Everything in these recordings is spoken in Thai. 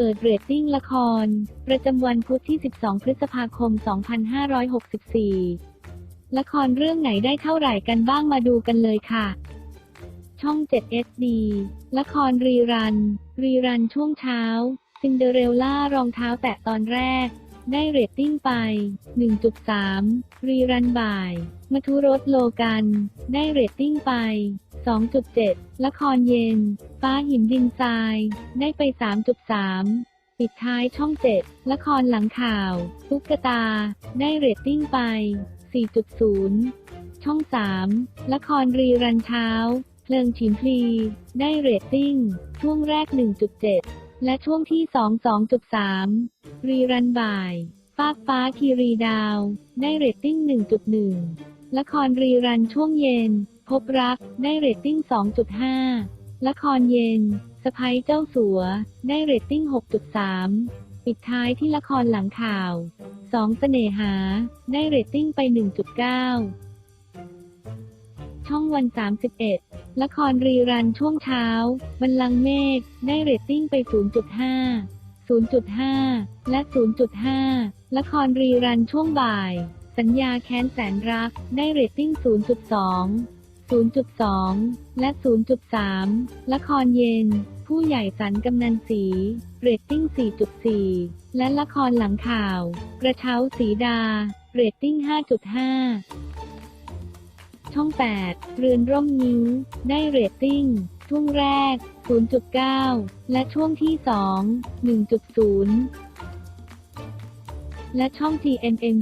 เปิดเรตติ้งละคร ประจำวันพุธที่ 12 พฤษภาคม 2564 ละครเรื่องไหนได้เท่าไหร่กันบ้างมาดูกันเลยค่ะ ช่อง7 SD ละครรีรัน รีรันช่วงเช้า ซินเดอเรลล่ารองเท้าแตะตอนแรก ได้เรตติ้งไป 1.3 รีรันบ่าย มัทุรสโลกัน ได้เรตติ้งไป 2.7 ละครเย็น ฟ้าหินดินทราย ได้ไป 3.3 ปิดท้ายช่อง 7 ละครหลังข่าว ตุ๊กตา ได้เรตติ้งไป 4.0 ช่อง 3 ละครรีรันเช้า เพลิงฉิมพลี ได้เรตติ้ง ช่วงแรก 1.7 และช่วงที่ 2 2.3 รีรันบ่าย ฟ้าฟ้าคีรีดาว ได้เรตติ้ง 1.1 ละครรีรันช่วงเย็น พบรัก ได้เรตติ้ง 2.5 ละครเย็นสะพ้ยเจ้าสัว ได้เรตติ้ง 6.3 ปิดท้ายที่ละครหลังข่าวสองเสน่หา ได้เรตติ้งไป 1.9 ช่องวัน 31 ละครรีรันช่วงเช้า บันลังก์เมฆ ได้เรตติ้งไป 0.5 0.5 และ 0.5 ละครรีรันช่วงบ่าย สัญญาแค้นแสนรัก ได้เรตติ้ง 0.2 0.2 และ 0.3 ละครเย็น ผู้ใหญ่สันกำนันสี เรตติ้ง 4.4 และละครหลังข่าว กระเช้าสีดา เรตติ้ง 5.5 ช่อง 8 เรือนร่มนิ้ว ได้เรตติ้ง ช่วงแรก 0.9 และช่วงที่ 2 1.0 และช่อง TNN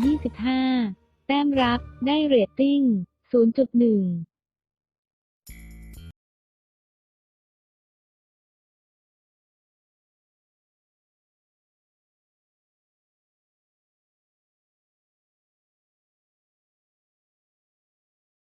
25 แต้มรักได้เรตติ้ง0.1